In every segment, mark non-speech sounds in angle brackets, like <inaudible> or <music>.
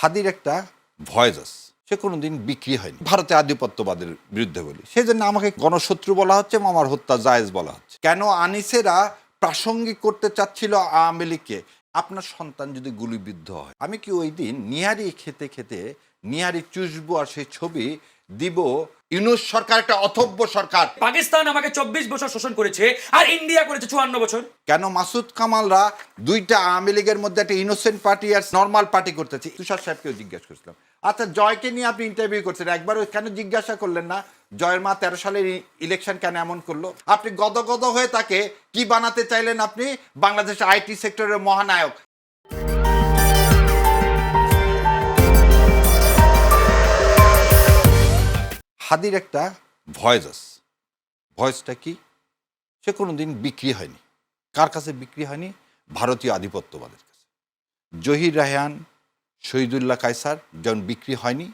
হাদির একটা ভয়েস আছে। সে কোনোদিন বিক্রি হয়নি। ভারতে আধিপত্যবাদের বিরুদ্ধে বলি। সেই জন্য আমাকে গণশত্রু বলা হচ্ছে মামার হত্যা জায়েজ বলা হচ্ছে। কেন আনিসেরা প্রাসঙ্গিক করতে চাচ্ছিল আওয়ামী লীগকে? আপনার সন্তান যদি গুলিবিদ্ধ হয়, আমি কি ওই দিন নিহারি খেতে খেতে নিহারি চুষবো আর সেই ছবি দিব ইউনুস সরকার একটা অথব্য সরকার। পাকিস্তান আমাকে চব্বিশ বছর শোষণ করেছে আর ইন্ডিয়া করেছে চুয়ান্ন বছর। কেন মাসুদ কামালরা দুইটা আওয়ামী লীগের মধ্যে একটা ইনোসেন্ট পার্টি আর নর্মাল পার্টি করতেছে? তুষার সাহেবকেও জিজ্ঞাসা করছিলাম। আচ্ছা জয়কে নিয়ে আপনি ইন্টারভিউ করছেন একবার কেন জিজ্ঞাসা করলেন না? জয়ের মা তেরো সালের ইলেকশন কেন এমন করল? আপনি গদ গদ হয়ে তাকে কি বানাতে চাইলেন আপনি? বাংলাদেশ আইটি সেক্টরের মহানায়ক। হাদির একটা ভয়েস আছে। ভয়েসটা কি? সে কোনো দিন বিক্রি হয়নি। কার কাছে বিক্রি হয়নি? ভারতীয় আধিপত্যবাদের কাছে। জহির রায়হান, শহীদুল্লাহ কায়সার যেমন বিক্রি হয়নি,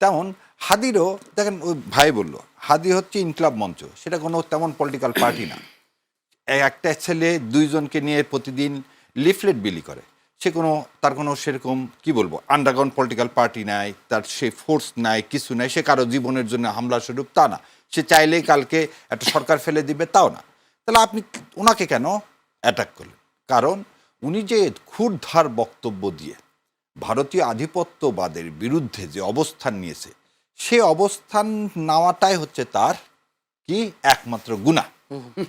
তেমন হাদিরও, দেখেন ওই ভাই বলল, হাদি হচ্ছে ইনকলাব মঞ্চ, সেটা কোনো তেমন পলিটিক্যাল পার্টি না। একটা ছেলে দুইজনকে নিয়ে প্রতিদিন লিফলেট বিলি করে। সে কোনো তার কোনো সেরকম কি বলব আন্ডারগ্রাউন্ড পলিটিক্যাল পার্টি নাই তার সে ফোর্স নাই কিছু নাই সে কারও জীবনের জন্য হামলা স্বরূপ তা না। সে চাইলেই কালকে একটা সরকার ফেলে দিবে তাও না। তাহলে আপনি ওনাকে কেন অ্যাটাক করলেন? কারণ উনি যে ক্ষুরধার বক্তব্য দিয়ে ভারতীয় আধিপত্যবাদের বিরুদ্ধে যে অবস্থান নিয়েছে সে অবস্থান নেওয়াটাই হচ্ছে তার কি একমাত্র গুণা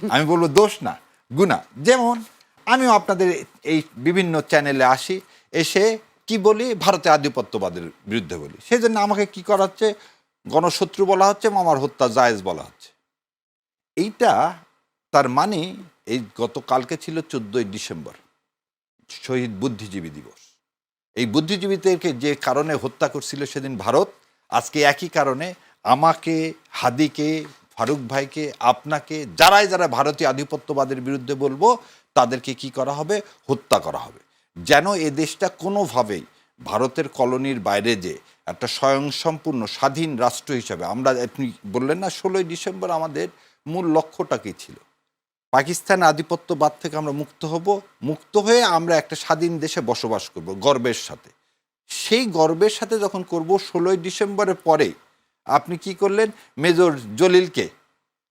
আমি বলব দোষ না গুণা যেমন আমিও আপনাদের এই বিভিন্ন চ্যানেলে আসি, এসে কি বলি? ভারতে আধিপত্যবাদের বিরুদ্ধে বলি। সেই জন্য আমাকে কি করা হচ্ছে? গণশত্রু বলা হচ্ছে মামার হত্যা জায়েজ বলা হচ্ছে। এইটা তার মানে এই গতকালকে ছিল চোদ্দই ডিসেম্বর, শহীদ বুদ্ধিজীবী দিবস। এই বুদ্ধিজীবীদেরকে যে কারণে হত্যা করছিল সেদিন ভারত, আজকে একই কারণে আমাকে, হাদিকে, ফারুক ভাইকে, আপনাকে, যারাই যারা ভারতীয় আধিপত্যবাদের বিরুদ্ধে বলব তাদেরকে কি করা হবে? হত্যা করা হবে। যেন এ দেশটা কোনোভাবেই ভারতের কলোনির বাইরে যে একটা স্বয়ংসম্পূর্ণ স্বাধীন রাষ্ট্র হিসাবে আমরা, আপনি বললেন না ষোলোই ডিসেম্বর আমাদের মূল লক্ষ্যটা কী ছিল? পাকিস্তান আধিপত্যবাদ থেকে আমরা মুক্ত হব, মুক্ত হয়ে আমরা একটা স্বাধীন দেশে বসবাস করব গর্বের সাথে। সেই গর্বের সাথে যখন করব, ষোলোই ডিসেম্বরের পরে আপনি কি করলেন? মেজর জলিলকে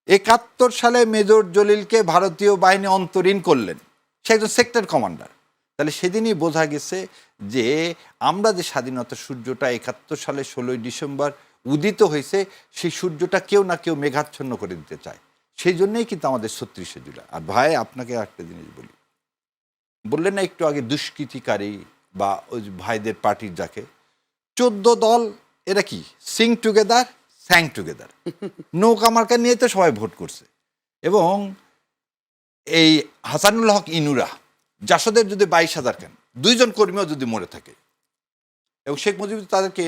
একাত্তর সালে মেজর জলিলকে ভারতীয় বাহিনী অন্তরীণ করলেন। সে একজন সেক্টর কমান্ডার। তাহলে সেদিনই বোঝা গেছে যে আমরা যে স্বাধীনতা সূর্যটা একাত্তর সালে ষোলোই ডিসেম্বর উদিত হয়েছে, সেই সূর্যটা কেউ না কেউ মেঘাচ্ছন্ন করে দিতে চায়। সেই জন্যই কিন্তু আমাদের ছত্রিশে জুলাই। আর ভাই, আপনাকে একটা জিনিস বলি। বললেন না একটু আগে দুষ্কৃতিকারী বা ওই ভাইদের পার্টির যাকে? চোদ্দ দল, এরা কি? সিং টুগেদার স্যাং টুগেদার নৌকা মার্কা নিয়ে তো সবাই ভোট করছে। এবং এই হাসানুল হক ইনুরা, জাসদের যদি বাইশ হাজার কেন, দুইজন কর্মীও যদি মরে থাকে, এবং শেখ মুজিব তাদেরকে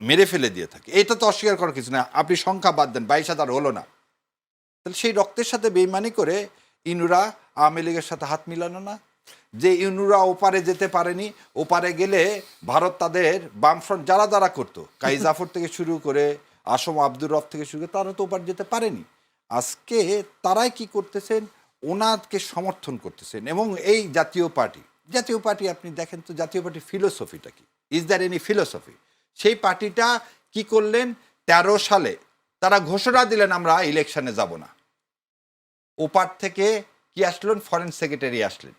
মেরে ফেলে দিয়ে থাকে এটা তো অস্বীকার করার কিছু না আপনি সংখ্যা বাদ দেন, বাইশ হাজার হলো না। তাহলে সেই রক্তের সাথে বেইমানি করে ইনুরা আওয়ামী লীগের সাথে হাত মিলানো না। যে ইনুরা ওপারে যেতে পারেনি, ওপারে গেলে ভারত তাদের বামফ্রন্ট যারা যারা করতো কাই জাফর থেকে শুরু করে আসম আব্দুর রফ থেকে শুরু করে তারা তো ওপার যেতে পারেনি। আজকে তারাই কি করতেছেন? ওনাকে সমর্থন করতেছেন এবং এই জাতীয় পার্টি জাতীয় পার্টি আপনি দেখেন তো, জাতীয় পার্টির ফিলোসফিটা কি? ইজ দ্যার এনি ফিলোসফি সেই পার্টিটা কি করলেন? তেরো সালে তারা ঘোষণা দিলেন, আমরা ইলেকশনে যাব না। ওপার থেকে কি আসলেন? ফরেন সেক্রেটারি আসলেন।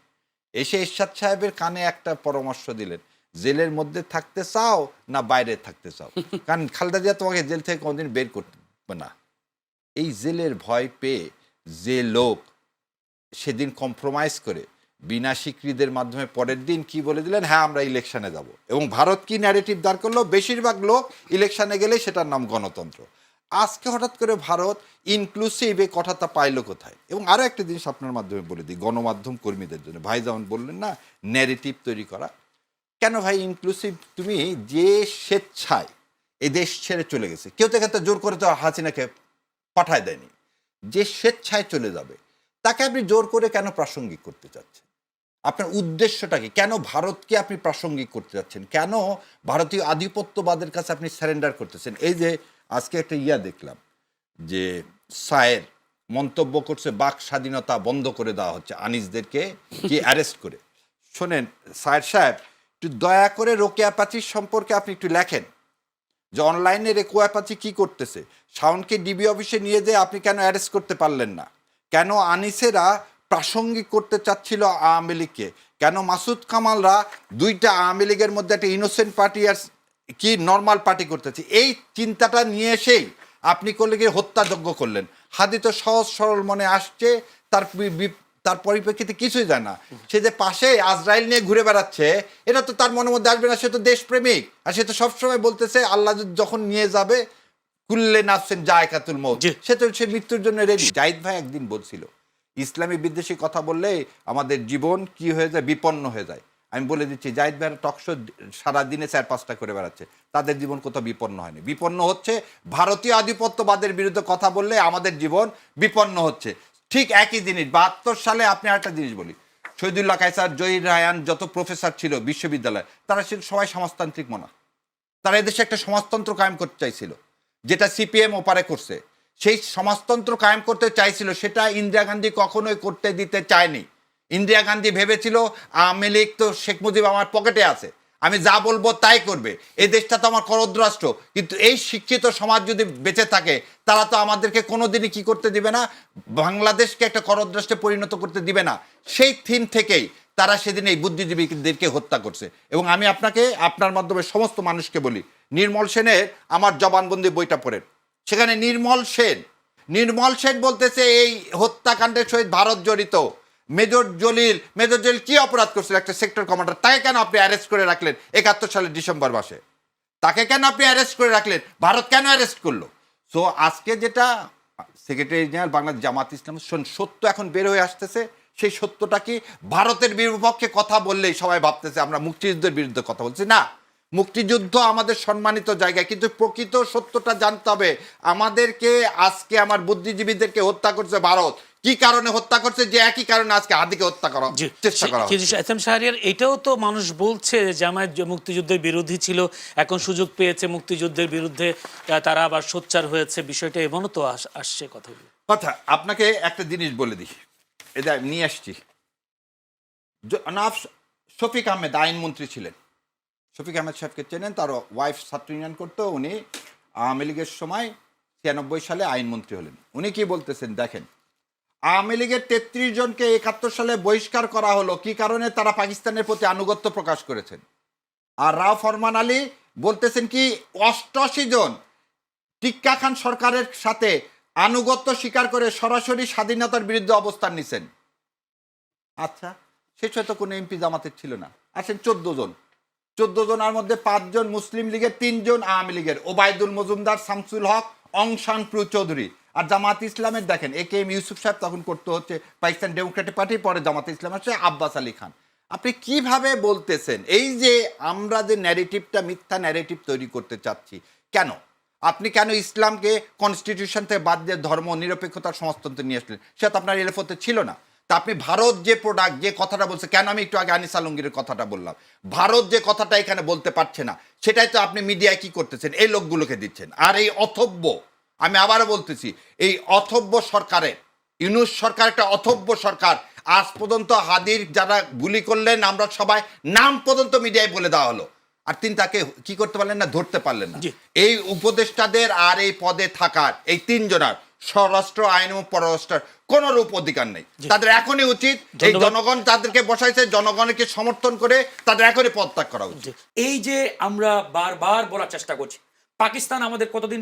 এসে এরশাদ সাহেবের কানে একটা পরামর্শ দিলেন। জেলের মধ্যে থাকতে চাও না বাইরে থাকতে চাও? <laughs> কারণ খালেদা জিয়া তোমাকে জেল থেকে কোনোদিন বের করবে না। এই জেলের ভয় পেয়ে যে লোক সেদিন কম্প্রোমাইজ করে বিনা স্বীকৃতিদের মাধ্যমে পরের দিন কি বলে দিলেন? হ্যাঁ আমরা ইলেকশনে যাব। এবং ভারত কি ন্যারেটিভ দাঁড় করল? বেশিরভাগ লোক ইলেকশনে গেলে সেটার নাম গণতন্ত্র। আজকে হঠাৎ করে ভারত ইনক্লুসিভ এই কথাটা পাইলো কোথায়? এবং আরও একটা জিনিস আপনার মাধ্যমে বলে দিই গণমাধ্যম কর্মীদের জন্য। ভাই যেমন বললেন না ন্যারেটিভ তৈরি করা। কেন ভাই ইনক্লুসিভ তুমি যে স্বেচ্ছায় এই দেশ ছেড়ে চলে গেছে, কেউ তো এখানে জোর করে তো হাসিনাকে পাঠায় দেয়নি, যে স্বেচ্ছায় চলে যাবে, তাকে আপনি জোর করে কেন প্রাসঙ্গিক করতে চাচ্ছেন? আপনার উদ্দেশ্যটা কি? কেন ভারতকে আপনি প্রাসঙ্গিক করতে চাচ্ছেন? কেন ভারতীয় আধিপত্যবাদের কাছে আপনি স্যারেন্ডার করতেছেন? এই যে আজকে একটা ইয়া দেখলাম, যে সায়ের মন্তব্য করছে, বাক স্বাধীনতা বন্ধ করে দেওয়া হচ্ছে আনিসদেরকে কি অ্যারেস্ট করে। শোনেন, সায়ের সাহেব একটু দয়া করে রোকেয়া সম্পর্কে আপনি একটু লেখেন। যে অনলাইনে রেকোয়া পাচি কি করতেছে? শাওনকে ডিবি অফিসে নিয়ে যেয়ে আপনি কেন অ্যারেস্ট করতে পারলেন না? কেন আনিসেরা প্রাসঙ্গিক করতে চাচ্ছিল আওয়ামী লীগকে? কেন মাসুদ কামালরা দুইটা আওয়ামী লীগের মধ্যে একটা ইনোসেন্ট পার্টি আর কি নর্মাল পার্টি করতেছে? এই চিন্তাটা নিয়ে এসেই আপনি করলে হত্যাযজ্ঞ করলেন। হাদি তো সহজ সরল মনে আসছে, তার তার পরিপ্রেক্ষিতে কিছুই যায় না। সে যে পাশে আজরাইল নিয়ে ঘুরে বেড়াচ্ছে এটা তো তার মনের মধ্যে আসবে না সে তো দেশপ্রেমিক। আর সে তো সবসময় বলতেছে আল্লাহ যখন নিয়ে যাবে কুল্লে নাফসেন জায়কাতুল জি। সে তো সে মৃত্যুর জন্য রেডি জাহিদ ভাই একদিন বলছিল ইসলামী বিদ্বেষী কথা বললে আমাদের জীবন কি হয়ে যায়? বিপন্ন হয়ে যায়। আমি বলে দিচ্ছি জাহিদ ভাইয়ের টকশো সারাদিনে চার পাঁচটা করে বেড়াচ্ছে। তাদের জীবন কোথাও বিপন্ন হয়নি। বিপন্ন হচ্ছে ভারতীয় আধিপত্যবাদের বিরুদ্ধে কথা বললে আমাদের জীবন বিপন্ন হচ্ছে। ঠিক একই জিনিস, বাহাত্তর সালে আপনি একটা জিনিস বলি। শহীদুল্লাহ কায়সার জহির রায়ান যত প্রফেসর ছিল বিশ্ববিদ্যালয়, তারা ছিল সবাই সমাজতান্ত্রিক মনা। তারা এদেশে একটা সমাজতন্ত্র কায়েম করতে চাইছিল, যেটা সিপিএম ওপারে করছে। সেই সমাজতন্ত্র কায়েম করতে চাইছিল, সেটা ইন্দিরা গান্ধী কখনোই করতে দিতে চায়নি। ইন্দিরা গান্ধী ভেবেছিল, আওয়ামী লীগ তো শেখ মুজিব আমার পকেটে আছে। আমি যা বলব তাই করবে। এই দেশটা তো আমার করদ্রাষ্ট্র কিন্তু এই শিক্ষিত সমাজ যদি বেঁচে থাকে, তারা তো আমাদেরকে কোনোদিনই কি করতে দিবে না? বাংলাদেশকে একটা করদ্রাষ্ট্রে পরিণত করতে দিবে না। সেই থিম থেকেই তারা সেদিন এই বুদ্ধিজীবীদেরকে হত্যা করছে। এবং আমি আপনাকে, আপনার মাধ্যমে সমস্ত মানুষকে বলি, নির্মল সেনের আমার জবানবন্দি বইটা পড়েন। সেখানে নির্মল সেন নির্মল সেন বলতেছে, এই হত্যাকাণ্ডের সহিত ভারত জড়িত। মেজর জলিল মেজর জলিল কি অপরাধ করছিল একটা সেক্টর কমান্ডার তাকে কেন আপনি অ্যারেস্ট করে রাখলেন একাত্তর সালের ডিসেম্বর মাসে? তাকে কেন আপনি অ্যারেস্ট করে রাখলেন? ভারত কেন অ্যারেস্ট করল? সো আজকে যেটা সেক্রেটারি জেনারেল বাংলাদেশ জামাত ইসলাম সত্য এখন বের হয়ে আসতেছে, সেই সত্যটা কি ভারতের বিপক্ষে কথা বললেই সবাই ভাবতেছে আমরা মুক্তিযুদ্ধের বিরুদ্ধে কথা বলছি? না, মুক্তিযুদ্ধ আমাদের সম্মানিত জায়গায় কিন্তু প্রকৃত সত্যটা জানতে হবে, আমাদেরকে আজকে আমার বুদ্ধিজীবীদেরকে হত্যা করছে ভারত। কি কারণে হত্যা করছে? যে একই কারণে আজকে আদিকে হত্যা করা চেষ্টা করা কিন্তু হচ্ছে। এস এম শাহরিয়ার এটাও তো মানুষ বলছে যে জামায়াত মুক্তিযুদ্ধের বিরোধী ছিল এখন সুযোগ পেয়েছে মুক্তিযুদ্ধের বিরুদ্ধে তারা আবার সোচ্চার হয়েছে বিষয়টা এমনও তো আস- আসছে কথাগুলো। কথা আপনাকে একটা জিনিস বলে দিই। এটা নিয়ে আসছি। শফিক আহমেদ আইনমন্ত্রী ছিলেন। শফিক আহমেদ সাহেবকে চেনেন তার ওয়াইফ ছাত্র ইউনিয়ন করতো উনি আওয়ামী লীগের সময় ছিয়ানব্বই সালে আইনমন্ত্রী হলেন। উনি কি বলতেছেন দেখেন আওয়ামী লীগের তেত্রিশ জনকে একাত্তর সালে বহিষ্কার করা হলো, কি কারণে তারা পাকিস্তানের প্রতি আনুগত্য প্রকাশ করেছেন? আর রাও ফরমান আলী বলতেছেন কি অষ্টআশি জন টিক্কা খান সরকারের সাথে আনুগত্য স্বীকার করে সরাসরি স্বাধীনতার বিরুদ্ধে অবস্থান নিছেন। আচ্ছা শেষ হয়তো কোনো এমপি জামাতের ছিল না। আছেন চোদ্দ জন। চোদ্দ জনের মধ্যে পাঁচজন মুসলিম লীগের তিনজন আওয়ামী লীগের। ওবায়দুল মজুমদার, শামসুল হক অংশান প্রু চৌধুরী। আর জামাত ইসলামের দেখেন, এ কে এম ইউসুফ সাহেব তখন করতে হচ্ছে পাকিস্তান ডেমোক্রেটিক পার্টি, পরে জামাত ইসলাম আছে আব্বাস আলী খান। আপনি কীভাবে বলতেছেন, এই যে আমরা যে ন্যারেটিভটা মিথ্যা ন্যারেটিভ তৈরি করতে চাচ্ছি, কেন? আপনি কেন ইসলামকে কনস্টিটিউশন থেকে বাদ দিয়ে ধর্ম নিরপেক্ষতার সমাজতন্ত্রে নিয়ে আসলেন? সেটা তো আপনার এলএফতে ছিল না। তা আপনি ভারত যে প্রোডাক্ট যে কথাটা বলছে, কেন আমি একটু আগে আনিস আলমগীরের কথাটা বললাম? ভারত যে কথাটা এখানে বলতে পারছে না, সেটাই তো আপনি মিডিয়ায় কি করতেছেন? এই লোকগুলোকে দিচ্ছেন। আর এই অথব্য আমি আবারও বলতেছি এই অথব্য সরকারের ইউনুস সরকার একটা অথব্য সরকার। আজ পর্যন্ত হাদির যারা গুলি করলেন আমরা সবাই নাম পর্যন্ত মিডিয়ায় বলে দেওয়া হলো। আর তিনি তাকে কি করতে পারলেন না ধরতে পারলেন না। এই উপদেষ্টাদের আর এই পদে থাকার এই তিনজনার স্বরাষ্ট্র আইন এবং পররাষ্ট্র কোন রূপ অধিকার নেই। তাদের এখনই উচিত এই জনগণ তাদেরকে বসাইছে জনগণকে সমর্থন করে তাদের এখনই পদত্যাগ করা উচিত। এই যে আমরা বারবার বলার চেষ্টা করছি পাকিস্তান আমাদের কতদিন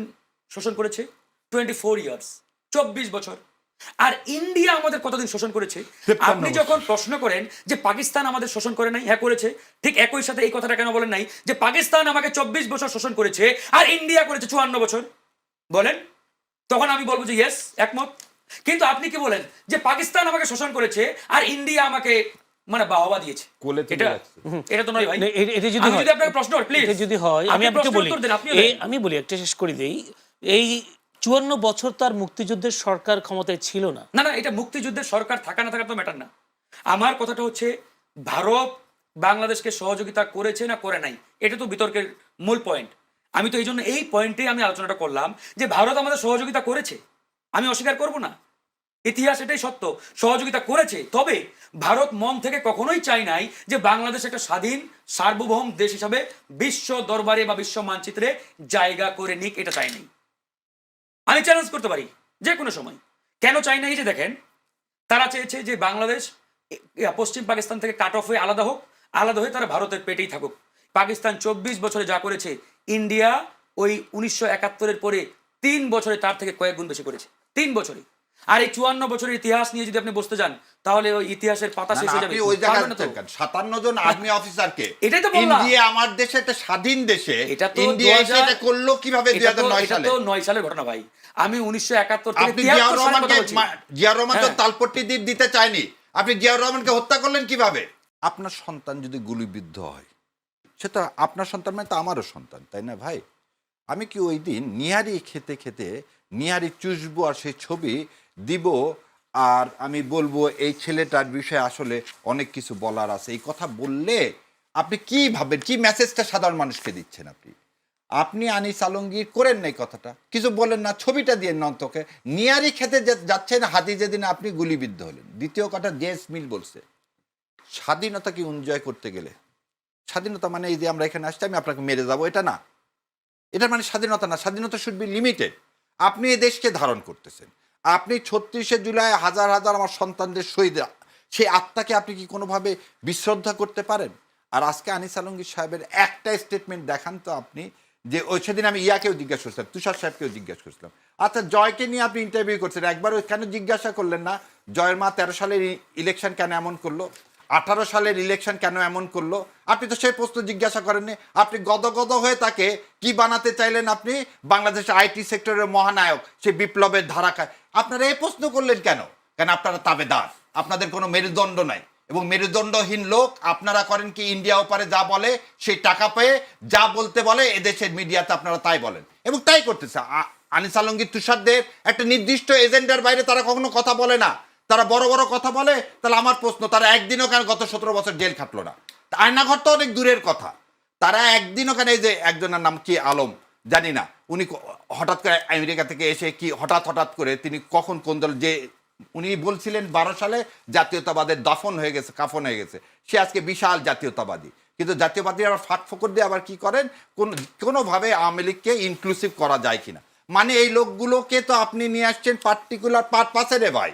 শোষণ করেছে? টোয়েন্টি ফোর ইয়ার্স চব্বিশ বছর। আর ইন্ডিয়া আমাদের কতদিন শোষণ করেছে? আপনি যখন প্রশ্ন করেন যে পাকিস্তান আমাদের শোষণ করে নাই হ্যাঁ করেছে ঠিক একই সাথে এই কথাটা কেন বলেন নাই? যে পাকিস্তান আমাকে চব্বিশ বছর শোষণ করেছে আর ইন্ডিয়া করেছে চুয়ান্ন বছর। বলেন তখন আমি বলব যে ইয়েস একমত। কিন্তু আপনি কি বলেন যে পাকিস্তান আমাকে শোষণ করেছে আর ইন্ডিয়া আমাকে মানে বাহবা দিয়েছে? এটা এটা তো নয় ভাই। এটা যদি হয়- আপনাকে প্রশ্ন প্লিজ যদি হয় আমি আপনাকে বলি আমি বলি একটা শেষ করে দেই। এই চুয়ান্ন বছর তার মুক্তিযুদ্ধের সরকার ক্ষমতায় ছিল না। না না, এটা মুক্তিযুদ্ধের সরকার থাকা না থাকা তো ম্যাটার না। আমার কথাটা হচ্ছে, ভারত বাংলাদেশকে সহযোগিতা করেছে না করে নাই? এটা তো বিতর্কের মূল পয়েন্ট আমি তো এই জন্য এই পয়েন্টে আমি আলোচনাটা করলাম যে, ভারত আমাদের সহযোগিতা করেছে। আমি অস্বীকার করব না। ইতিহাস এটাই সত্য। সহযোগিতা করেছে, তবে ভারত মন থেকে কখনোই চাই নাই যে, বাংলাদেশ একটা স্বাধীন, সার্বভৌম দেশ হিসাবে বিশ্ব দরবারে বা বিশ্ব মানচিত্রে জায়গা করে নিক, এটা চাই নাই। আমি চ্যালেঞ্জ করতে পারি যে কোনো সময়। কেন চাই না এই যে দেখেন, তারা চেয়েছে যে বাংলাদেশ পশ্চিম পাকিস্তান থেকে কাট অফ হয়ে আলাদা হোক, আলাদা হয়ে তারা ভারতের পেটেই থাকুক। পাকিস্তান চব্বিশ বছরে যা করেছে, ইন্ডিয়া ওই উনিশশো একাত্তরের পরে তিন বছরে তার থেকে কয়েক গুণ বেশি করেছে। তিন বছরে। আর এই চুয়ান্ন বছরের ইতিহাস নিয়ে যদি আপনি বসতে যান তাহলে ওই ইতিহাসের পাতা শেষ হয়ে যাবে। ওই জায়গায় তো? সাতান্ন জন আর্মি অফিসারকে <laughs> এটাই তো। ইন্ডিয়া আমার দেশে একটা স্বাধীন দেশে এটা তো ইন্ডিয়া 2000 এটা করল কীভাবে দুই হাজার নয় সালে তো নয় সালের ঘটনা ভাই। আমি উনিশশো একাত্তর থেকে আপনি 73 জিয়াউর রহমানকে রহমান তো হ্যাঁ। তালপট্টি দ্বীপ দিতে চায়নি। আপনি জিয়াউর রহমানকে হত্যা করলেন কীভাবে? আপনার সন্তান যদি গুলিবিদ্ধ হয় সেটা আপনার সন্তান মানে তো আমারও সন্তান তাই না ভাই? আমি কি ওই দিন নিহারি খেতে খেতে নিহারি চুষবো আর সেই ছবি দিব, আর আমি বলব এই ছেলেটার বিষয়ে আসলে অনেক কিছু বলার আছে। এই কথা বললে আপনি কি ভাবেন কি মেসেজটা সাধারণ মানুষকে দিচ্ছেন আপনি? আপনি আনিস আলমগীর করেন নাই কথাটা? কিছু বলেন না, ছবিটা দিয়ে নন্তকে নিয়ারি খেতে যাচ্ছেন হাতি যেদিন আপনি গুলিবিদ্ধ হলেন। দ্বিতীয় কথা, জেস মিল বলছে স্বাধীনতাকে এনজয় করতে গেলে? স্বাধীনতা মানে এই যে আমরা এখানে আসছি, আমি আপনাকে মেরে যাব, এটা না। এটা মানে স্বাধীনতা না। স্বাধীনতা শুড বি লিমিটেড আপনি এই দেশকে ধারণ করতেছেন। আপনি ছত্রিশে জুলাই হাজার হাজার আমার সন্তানদের শহীদ সেই আত্মাকে আপনি কি কোনোভাবে বিশ্রদ্ধা করতে পারেন? আর আজকে আনিস আলমগীর সাহেবের একটা স্টেটমেন্ট দেখান তো আপনি, যে ওই সেদিন আমি ইয়াকেও জিজ্ঞাসা করছিলাম, তুষার সাহেবকেও জিজ্ঞাসা করছিলাম। আচ্ছা জয়কে নিয়ে আপনি ইন্টারভিউ করছেন, একবার কেন জিজ্ঞাসা করলেন না, জয়ের মা তেরো সালের ইলেকশন কেন এমন করল? আঠারো সালের ইলেকশন কেন এমন করল? আপনি তো সেই প্রশ্ন জিজ্ঞাসা করেননি। আপনি গদগদ হয়ে তাকে কি বানাতে চাইলেন আপনি? বাংলাদেশের আইটি সেক্টরের মহানায়ক, সে বিপ্লবের ধারাকায়। আপনারা এই প্রশ্ন করলেন কেন? কেন আপনারা তাবেদার? আপনাদের কোনো মেরুদণ্ড নাই। এবং মেরুদণ্ডহীন লোক, আপনারা করেন কি ইন্ডিয়া ওপারে যা বলে, সেই টাকা পেয়ে যা বলতে বলে, এদেশের মিডিয়াতে আপনারা তাই বলেন। এবং তাই করতেছে। আনিস আলমগীর তুষারদের একটা নির্দিষ্ট এজেন্ডার বাইরে তারা কখনো কথা বলে না। তারা বড় বড় কথা বলে, তাহলে আমার প্রশ্ন, তারা একদিনও কেন গত সতেরো বছর জেল খাটলো না? আয়নাঘর তো অনেক দূরের কথা। তারা একদিনও কেন এই যে একজনের নাম কি আলম, জানি না, উনি হঠাৎ করে আমেরিকা থেকে এসে কি হঠাৎ হঠাৎ করে তিনি কখন কোন দল, যে উনি বলছিলেন বারো সালে জাতীয়তাবাদের দফন হয়ে গেছে, কাফন হয়ে গেছে, সে আজকে বিশাল জাতীয়তাবাদী। কিন্তু জাতীয়বাদী আবার ফাঁক ফোকর দিয়ে আবার কি করেন? কোন, কোনোভাবে আওয়ামী লীগকে ইনক্লুসিভ করা যায় কিনা? মানে এই লোকগুলোকে তো আপনি নিয়ে আসছেন পার্টিকুলার পারপাসে রে ভাই।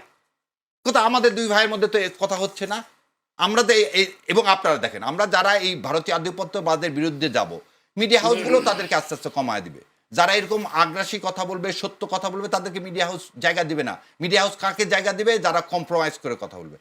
কোথাও আমাদের দুই ভাইয়ের মধ্যে তো কথা হচ্ছে না। আমরা তো এবং আপনারা দেখেন, আমরা যারা এই ভারতীয় আধিপত্যবাদের বিরুদ্ধে যাব মিডিয়া হাউসগুলো তাদেরকে আস্তে আস্তে কমায় দিবে। যারা এরকম আগ্রাসী কথা বলবে, সত্য কথা বলবে, তাদেরকে মিডিয়া হাউস জায়গা দিবে না। মিডিয়া হাউস কাকে জায়গা দিবে? যারা কম্প্রোমাইজ করে কথা বলবে।